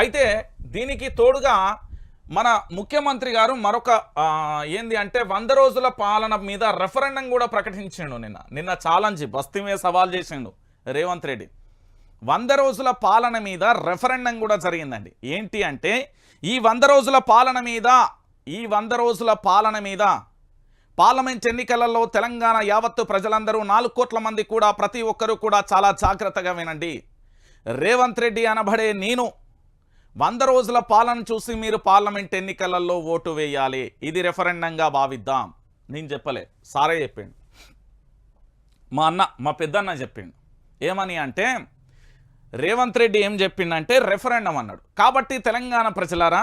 అయితే దీనికి తోడుగా మన ముఖ్యమంత్రి గారు మరొక ఏంది అంటే వంద రోజుల పాలన మీద రెఫరెండం కూడా ప్రకటించిండు నిన్న. నిన్న ఛాలెంజ్ బస్తీ మీద సవాల్ చేసిండు రేవంత్ రెడ్డి. వంద రోజుల పాలన మీద రెఫరెండం కూడా జరిగిందండి. ఏంటి అంటే ఈ వంద రోజుల పాలన మీద ఈ వంద రోజుల పాలన మీద పార్లమెంట్ ఎన్నికలలో తెలంగాణ యావత్తు ప్రజలందరూ నాలుగు కోట్ల మంది కూడా ప్రతి ఒక్కరూ కూడా చాలా జాగ్రత్తగా వినండి. రేవంత్ రెడ్డి అనబడే నేను వంద రోజుల పాలన చూసి మీరు పార్లమెంట్ ఎన్నికలలో ఓటు వేయాలి. ఇది రెఫరెండంగా భావిద్దాం. నేను చెప్పలే. సారే చెప్పిండు. మా అన్న మా పెద్దన్న చెప్పిండు. ఏమని అంటే రేవంత్ రెడ్డి ఏం చెప్పిండంటే రెఫరెండం అన్నాడు. కాబట్టి తెలంగాణ ప్రజలారా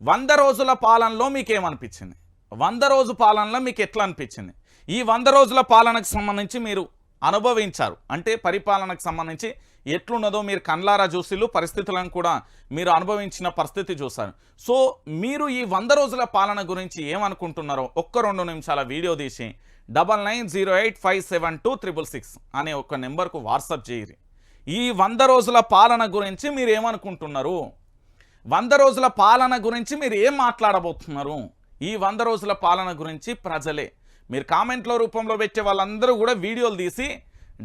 వంద రోజుల పాలనలో మీకు ఏమనిపించింది వంద రోజు పాలనలో మీకు ఎట్లా అనిపించింది ఈ వంద రోజుల పాలనకు సంబంధించి మీరు అనుభవించారు. అంటే పరిపాలనకు సంబంధించి ఎట్లున్నదో మీరు కండ్లారా చూసిలు పరిస్థితులను కూడా మీరు అనుభవించిన పరిస్థితి చూశారు. సో మీరు ఈ వంద రోజుల పాలన గురించి ఏమనుకుంటున్నారో ఒక్క రెండు నిమిషాల వీడియో తీసి double nine zero eight five seven two triple six అనే ఒక నెంబర్కు వాట్సాప్ చేయరు ఈ వంద రోజుల పాలన గురించి మీరు ఏమనుకుంటున్నారు? వంద రోజుల పాలన గురించి మీరు ఏం మాట్లాడబోతున్నారు? ఈ వంద రోజుల పాలన గురించి ప్రజలే మీరు కామెంట్ల రూపంలో పెట్టే వాళ్ళందరూ కూడా వీడియోలు తీసి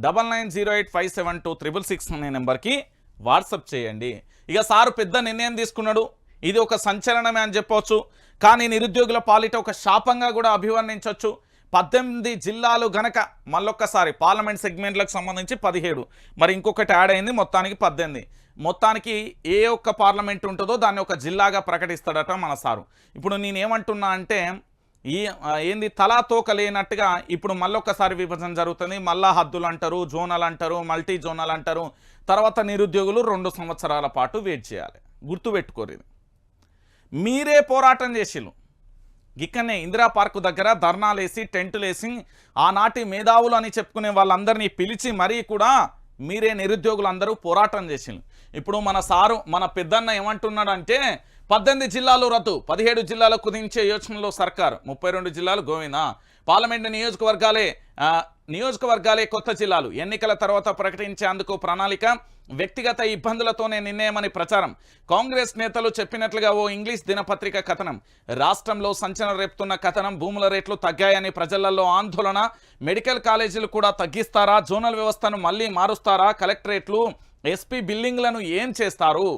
double nine zero eight five seven two triple six అనే నెంబర్కి వాట్సప్ చేయండి. ఇక సారు పెద్ద నిర్ణయం తీసుకున్నాడు. ఇది ఒక సంచలనమే అని చెప్పవచ్చు. కానీ నిరుద్యోగుల పాలిట ఒక శాపంగా కూడా అభివర్ణించవచ్చు. పద్దెనిమిది జిల్లాలు గనక మళ్ళొక్కసారి పార్లమెంట్ సెగ్మెంట్లకు సంబంధించి పదిహేడు. మరి ఇంకొకటి యాడ్ అయింది మొత్తానికి పద్దెనిమిది. మొత్తానికి ఏ ఒక్క పార్లమెంట్ ఉంటుందో దాన్ని ఒక జిల్లాగా ప్రకటిస్తాడట మన సారు. ఇప్పుడు నేనేమంటున్నా అంటే ఈ ఏంది తలా తోక లేనట్టుగా ఇప్పుడు మళ్ళొక్కసారి విభజన జరుగుతుంది. మళ్ళా హద్దులు అంటారు జోనల్ అంటారు మల్టీ జోనల్ అంటారు. తర్వాత నిరుద్యోగులు రెండు సంవత్సరాల పాటు వెయిట్ చేయాలి. గుర్తుపెట్టుకోరు మీరే పోరాటం చేసిళ్ళు. ఇక్కడనే ఇందిరా పార్కు దగ్గర ధర్నాలేసి టెంటులేసి ఆనాటి మేధావులు అని చెప్పుకునే వాళ్ళందరినీ పిలిచి మరీ కూడా మీరే నిరుద్యోగులందరూ పోరాటం చేసిండ్రు ఇప్పుడు మన సారు మన పెద్దన్న ఏమంటున్నాడంటే పద్దెనిమిది జిల్లాలు రద్దు పదిహేడు జిల్లాలు కుదించే యోచనలో సర్కార్. ముప్పై రెండు జిల్లాలు గోవిందా పార్లమెంటు నియోజకవర్గాలే నియోజకవర్గాలే కొత్త జిల్లాలు. ఎన్నికల తర్వాత ప్రకటించేందుకు ప్రణాళిక వ్యక్తిగత ఇబ్బందులతోనే నిర్ణయమని ప్రచారం. కాంగ్రెస్ నేతలు చెప్పినట్లుగా ఓ ఇంగ్లీష్ దినపత్రిక కథనం. రాష్ట్రంలో సంచలనం రేపుతున్న కథనం భూముల రేట్లు తగ్గాయని ప్రజలలో ఆందోళన. మెడికల్ కాలేజీలు కూడా తగ్గిస్తారా? జోనల్ వ్యవస్థను మళ్ళీ మారుస్తారా? కలెక్టరేట్లు ఎస్పీ బిల్డింగ్లను ఏం చేస్తారు?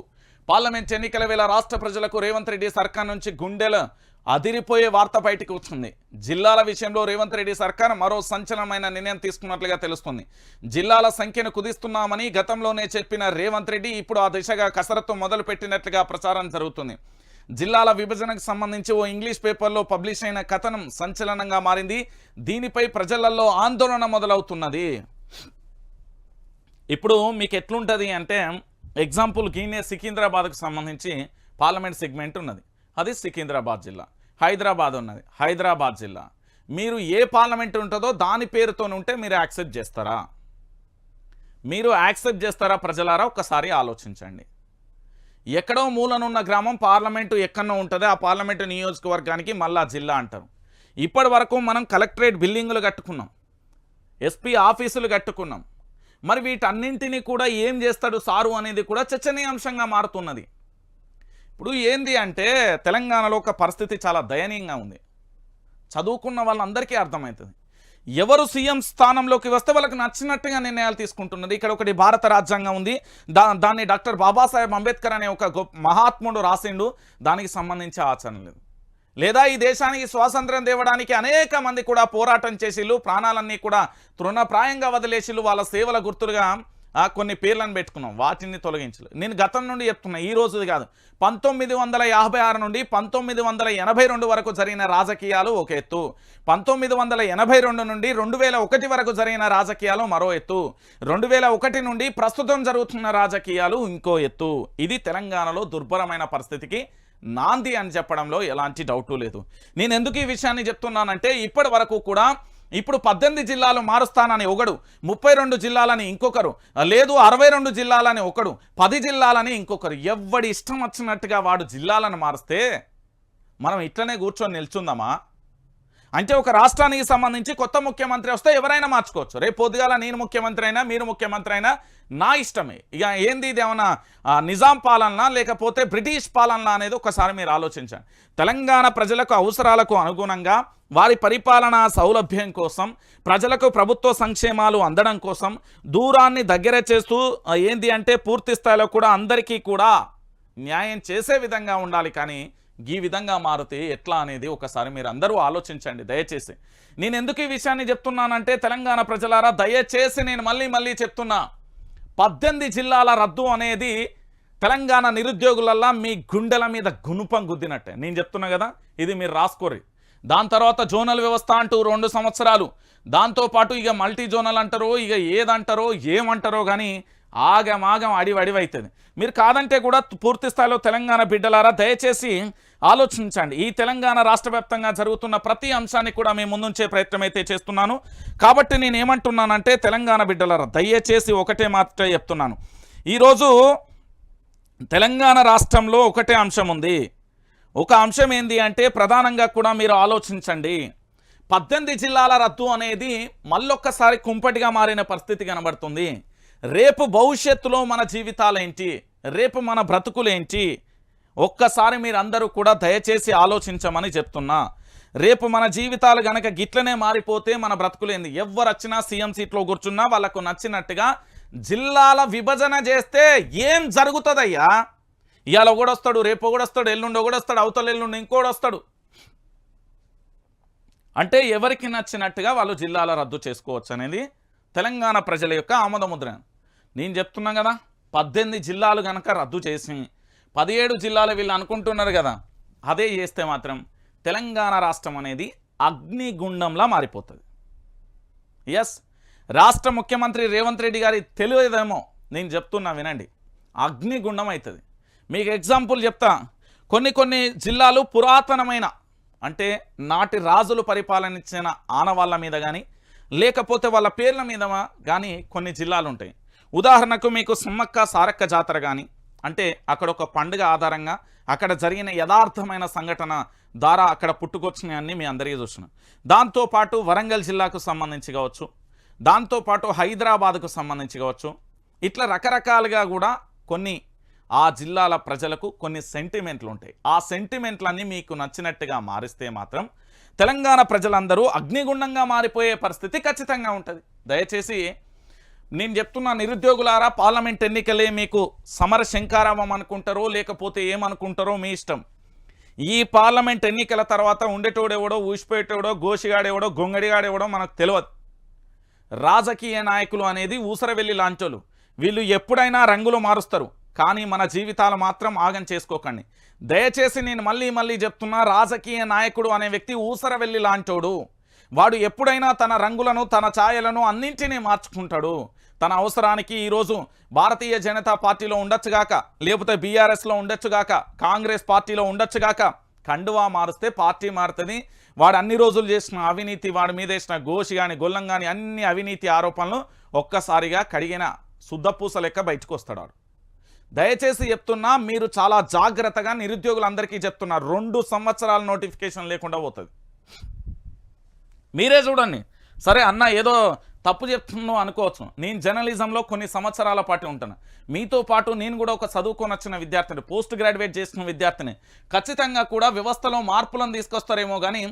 పార్లమెంట్ ఎన్నికల వేళ రాష్ట్ర ప్రజలకు రేవంత్ రెడ్డి సర్కార్ నుంచి గుండెల అదిరిపోయే వార్త బయటికి వచ్చింది జిల్లాల విషయంలో రేవంత్ రెడ్డి సర్కార్ మరో సంచలనమైన నిర్ణయం తీసుకున్నట్లుగా తెలుస్తుంది. జిల్లాల సంఖ్యను కుదిస్తున్నామని గతంలోనే చెప్పిన రేవంత్ రెడ్డి ఇప్పుడు ఆ దిశగా కసరత్తు మొదలుపెట్టినట్లుగా ప్రచారం జరుగుతుంది. జిల్లాల విభజనకు సంబంధించి ఓ ఇంగ్లీష్ పేపర్లో పబ్లిష్ అయిన కథనం సంచలనంగా మారింది. దీనిపై ప్రజలలో ఆందోళన మొదలవుతున్నది. ఇప్పుడు మీకు ఎట్లుంటుంది అంటే ఎగ్జాంపుల్ గీనే సికింద్రాబాద్కు సంబంధించి పార్లమెంట్ సెగ్మెంట్ ఉన్నది. అది సికింద్రాబాద్ జిల్లా. హైదరాబాద్ ఉన్నది. హైదరాబాద్ జిల్లా. మీరు ఏ పార్లమెంట్ ఉంటుందో దాని పేరుతో ఉంటే మీరు యాక్సెప్ట్ చేస్తారా? మీరు యాక్సెప్ట్ చేస్తారా ప్రజలారా? ఒక్కసారి ఆలోచించండి. ఎక్కడో మూలనున్న గ్రామం పార్లమెంటు ఎక్కడో ఉంటుంది. ఆ పార్లమెంటు నియోజకవర్గానికి మళ్ళా జిల్లా అంటారు. ఇప్పటి వరకు మనం కలెక్టరేట్ బిల్డింగులు కట్టుకున్నాం. ఎస్పీ ఆఫీసులు కట్టుకున్నాం. మరి వీటన్నింటినీ కూడా ఏం చేస్తాడు సారు అనేది కూడా చర్చనీయాంశంగా మారుతున్నది. ఇప్పుడు ఏంది అంటే తెలంగాణలో ఒక పరిస్థితి చాలా దయనీయంగా ఉంది. చదువుకున్న వాళ్ళందరికీ అర్థమవుతుంది. ఎవరు సీఎం స్థానంలోకి వస్తే వాళ్ళకి నచ్చినట్టుగా నిర్ణయాలు తీసుకుంటున్నది. ఇక్కడ ఒకటి భారత రాజ్యాంగం ఉంది. దా దాన్ని డాక్టర్ బాబాసాహెబ్ అంబేద్కర్ అనే ఒక గొప్ప మహాత్ముడు రాసిండు. దానికి సంబంధించి ఆచరణ లేదు. లేదా ఈ దేశానికి స్వాతంత్రం తేవడానికి అనేక మంది కూడా పోరాటం చేసిళ్ళు ప్రాణాలన్నీ కూడా తృణప్రాయంగా వదిలేసిళ్ళు వాళ్ళ సేవల గుర్తులుగా కొన్ని పేర్లను పెట్టుకున్నాం. వాటిని తొలగించలేదు నేను గతం నుండి చెప్తున్నా ఈ రోజుది కాదు. పంతొమ్మిది వందల యాభై ఆరు నుండి పంతొమ్మిది వందల ఎనభై రెండు వరకు జరిగిన రాజకీయాలు ఒక ఎత్తు. పంతొమ్మిది వందల ఎనభై రెండు నుండి రెండు వేల ఒకటి వరకు జరిగిన రాజకీయాలు మరో ఎత్తు. రెండు వేల ఒకటి నుండి ప్రస్తుతం జరుగుతున్న రాజకీయాలు ఇంకో ఎత్తు. ఇది తెలంగాణలో దుర్భరమైన పరిస్థితికి నాంది అని చెప్పడంలో ఎలాంటి డౌటు లేదు. నేను ఎందుకు ఈ విషయాన్ని చెప్తున్నానంటే ఇప్పటి వరకు కూడా ఇప్పుడు పద్దెనిమిది జిల్లాలు మారుస్తానని ఒకడు ముప్పై రెండు జిల్లాలని ఇంకొకరు లేదు అరవై రెండు జిల్లాలని ఒకడు పది జిల్లాలని ఇంకొకరు ఎవడి ఇష్టం వచ్చినట్టుగా వాడు జిల్లాలను మారిస్తే మనం ఇట్లనే కూర్చొని నిల్చుందామా? అంటే ఒక రాష్ట్రానికి సంబంధించి కొత్త ముఖ్యమంత్రి వస్తే ఎవరైనా మార్చుకోవచ్చు. రేపు పొద్దుగాల నేను ముఖ్యమంత్రి అయినా మీరు ముఖ్యమంత్రి అయినా నా ఇష్టమే. ఇక ఏంది ఇది ఏమన్నా నిజాం పాలన లేకపోతే బ్రిటిష్ పాలన అనేది ఒకసారి మీరు ఆలోచించండి. తెలంగాణ ప్రజలకు అవసరాలకు అనుగుణంగా వారి పరిపాలనా సౌలభ్యం కోసం ప్రజలకు ప్రభుత్వ సంక్షేమాలు అందడం కోసం దూరాన్ని దగ్గర చేస్తూ ఏంది అంటే పూర్తి స్థాయిలో కూడా అందరికీ కూడా న్యాయం చేసే విధంగా ఉండాలి. కానీ ఈ విధంగా మారితే ఎట్లా అనేది ఒకసారి మీరు అందరూ ఆలోచించండి దయచేసి. నేను ఎందుకు ఈ విషయాన్ని చెప్తున్నానంటే తెలంగాణ ప్రజలారా దయచేసి నేను మళ్ళీ మళ్ళీ చెప్తున్నా. పద్దెనిమిది జిల్లాల రద్దు అనేది తెలంగాణ నిరుద్యోగులల్లా మీ గుండెల మీద గుణుపం గుద్దినట్టే. నేను చెప్తున్నా కదా ఇది మీరు రాసుకోరి. దాని తర్వాత జోనల్ వ్యవస్థ అంటూ రెండు సంవత్సరాలు. దాంతోపాటు ఇక మల్టీ జోనల్ అంటారో ఇక ఏదంటారో ఏమంటారో కానీ ఆగమాగం అడివడివైతుంది మీరు కాదంటే కూడా పూర్తి స్థాయిలో తెలంగాణ బిడ్డలారా దయచేసి ఆలోచించండి. ఈ తెలంగాణ రాష్ట్ర జరుగుతున్న ప్రతి అంశాన్ని కూడా మేము ముందుంచే ప్రయత్నం అయితే చేస్తున్నాను. కాబట్టి నేను ఏమంటున్నానంటే తెలంగాణ బిడ్డలారా దయచేసి ఒకటే మాత్రమే చెప్తున్నాను. ఈరోజు తెలంగాణ రాష్ట్రంలో ఒకటే అంశం ఉంది. ఒక అంశం ఏంది అంటే ప్రధానంగా కూడా మీరు ఆలోచించండి. పద్దెనిమిది జిల్లాల రద్దు అనేది మళ్ళొక్కసారి కుంపటిగా మారిన పరిస్థితి కనబడుతుంది. రేపు భవిష్యత్తులో మన జీవితాలేంటి? రేపు మన బ్రతుకులేంటి? ఒక్కసారి మీరందరూ కూడా దయచేసి ఆలోచించమని చెప్తున్నా. రేపు మన జీవితాలు గనక గిట్లనే మారిపోతే మన బ్రతుకులేంది? ఎవరు వచ్చినా సీఎం సీట్లో కూర్చున్నా వాళ్ళకు నచ్చినట్టుగా జిల్లాల విభజన చేస్తే ఏం జరుగుతుందయ్యా? ఇవాళ కూడా వస్తాడు రేపు కూడా వస్తాడు ఎల్లుండో కూడా వస్తాడు అవతల ఎల్లుండి ఇంకోడు వస్తాడు అంటే ఎవరికి నచ్చినట్టుగా వాళ్ళు జిల్లాల రద్దు చేసుకోవచ్చు అనేది తెలంగాణ ప్రజల యొక్క ఆమోదముద్ర. నేను చెప్తున్నాను కదా పద్దెనిమిది జిల్లాలు కనుక రద్దు చేసి పదిహేడు జిల్లాలు వీళ్ళు అనుకుంటున్నారు కదా అదే చేస్తే మాత్రం తెలంగాణ రాష్ట్రం అనేది అగ్నిగుండంలా మారిపోతుంది. ఎస్ రాష్ట్ర ముఖ్యమంత్రి రేవంత్ రెడ్డి గారి తెలియదేమో నేను చెప్తున్నా వినండి. అగ్నిగుండం అవుతుంది మీకు ఎగ్జాంపుల్ చెప్తా. కొన్ని కొన్ని జిల్లాలు పురాతనమైన అంటే నాటి రాజులు పరిపాలనించిన ఆనవాళ్ళ మీద కానీ లేకపోతే వాళ్ళ పేర్ల మీద కానీ కొన్ని జిల్లాలు ఉంటాయి ఉదాహరణకు మీకు సమ్మక్క సారక్క జాతర కానీ అంటే అక్కడ ఒక పండుగ ఆధారంగా అక్కడ జరిగిన యథార్థమైన సంఘటన ద్వారా అక్కడ పుట్టుకొచ్చినాయన్ని మీ అందరికీ చూస్తున్నాం. దాంతోపాటు వరంగల్ జిల్లాకు సంబంధించి కావచ్చు దాంతోపాటు హైదరాబాద్కు సంబంధించి కావచ్చు ఇట్లా రకరకాలుగా కూడా కొన్ని ఆ జిల్లాల ప్రజలకు కొన్ని సెంటిమెంట్లు ఉంటాయి ఆ సెంటిమెంట్లన్నీ మీకు నచ్చినట్టుగా మారిస్తే మాత్రం తెలంగాణ ప్రజలందరూ అగ్నిగుండంగా మారిపోయే పరిస్థితి ఖచ్చితంగా ఉంటుంది. దయచేసి నేను చెప్తున్న నిరుద్యోగులారా పార్లమెంట్ ఎన్నికలే మీకు సమర శంకారామం అనుకుంటారో లేకపోతే ఏమనుకుంటారో మీ ఇష్టం. ఈ పార్లమెంట్ ఎన్నికల తర్వాత ఉండేటోడెవడో ఊసిపోయేటోడో గోషిగాడెవడో గొంగడిగాడెవడో మనకు తెలియదు రాజకీయ నాయకులు అనేది ఊసరవెల్లి లాంచోలు. వీళ్ళు ఎప్పుడైనా రంగులు మారుస్తారు. కానీ మన జీవితాలు మాత్రం ఆగం చేసుకోకండి. దయచేసి నేను మళ్ళీ మళ్ళీ చెప్తున్నా రాజకీయ నాయకుడు అనే వ్యక్తి ఊసరవెల్లి లాంటోడు. వాడు ఎప్పుడైనా తన రంగులను తన ఛాయలను అన్నింటినీ మార్చుకుంటాడు. తన అవసరానికి ఈరోజు భారతీయ జనతా పార్టీలో ఉండొచ్చుగాక లేకపోతే బీఆర్ఎస్లో ఉండొచ్చుగాక కాంగ్రెస్ పార్టీలో ఉండొచ్చుగాక కండువా మారుస్తే పార్టీ మారుతుంది. వాడు అన్ని రోజులు చేసిన అవినీతి వాడి మీద వేసిన గోషి కానీ గొల్లం కానీ అన్ని అవినీతి ఆరోపణలు ఒక్కసారిగా కడిగిన శుద్ధపూస లెక్క బయటకు వస్తాడు దయచేసి చెప్తున్నా మీరు చాలా జాగ్రత్తగా నిరుద్యోగులందరికీ చెప్తున్నా రెండు సంవత్సరాల నోటిఫికేషన్ లేకుండా పోతుంది. మీరే చూడండి. సరే అన్న ఏదో తప్పు చెప్తున్నావు అనుకోవచ్చు. నేను జర్నలిజంలో కొన్ని సంవత్సరాల పాటు ఉంటాను. మీతో పాటు నేను కూడా ఒక చదువుకొని వచ్చిన విద్యార్థిని పోస్ట్ గ్రాడ్యుయేట్ చేసిన విద్యార్థిని ఖచ్చితంగా కూడా వ్యవస్థలో మార్పులను తీసుకొస్తారేమో కానీ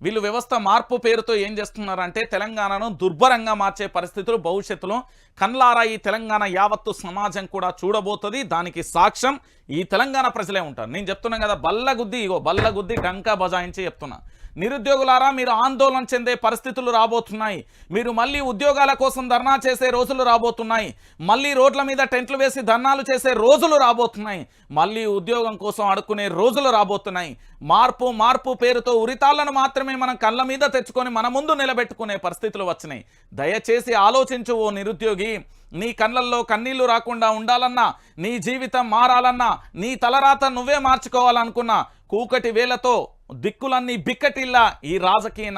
వీళ్ళు వ్యవస్థ మార్పు పేరుతో ఏం చేస్తున్నారంటే తెలంగాణను దుర్భరంగా మార్చే పరిస్థితులు భవిష్యత్తులో కన్లారా ఈ తెలంగాణ యావత్తు సమాజం కూడా చూడబోతుంది. దానికి సాక్ష్యం ఈ తెలంగాణ ప్రజలే ఉంటారు. నేను చెప్తున్నాను కదా బల్లగుద్ది ఇగో బల్లగుద్ది డంకా బజాయించి చెప్తున్నా. నిరుద్యోగులారా మీరు ఆందోళన చెందే పరిస్థితులు రాబోతున్నాయి. మీరు మళ్ళీ ఉద్యోగాల కోసం ధర్నా చేసే రోజులు రాబోతున్నాయి. మళ్ళీ రోడ్ల మీద టెంట్లు వేసి ధర్నాలు చేసే రోజులు రాబోతున్నాయి. మళ్ళీ ఉద్యోగం కోసం అడుక్కునే రోజులు రాబోతున్నాయి. మార్పు మార్పు పేరుతో ఉరితాళ్ళను మాత్రమే మనం కళ్ళ మీద తెచ్చుకొని మన ముందు నిలబెట్టుకునే పరిస్థితులు వచ్చినాయి. దయచేసి ఆలోచించు ఓ నిరుద్యోగి. నీ కళ్ళల్లో కన్నీళ్ళు రాకుండా ఉండాలన్నా నీ జీవితం మారాలన్నా నీ తలరాత నువ్వే మార్చుకోవాలనుకున్నా కూకటి వేలతో దిక్కులన్నీ బిక్కటిల్లా ఈ రాజకీయ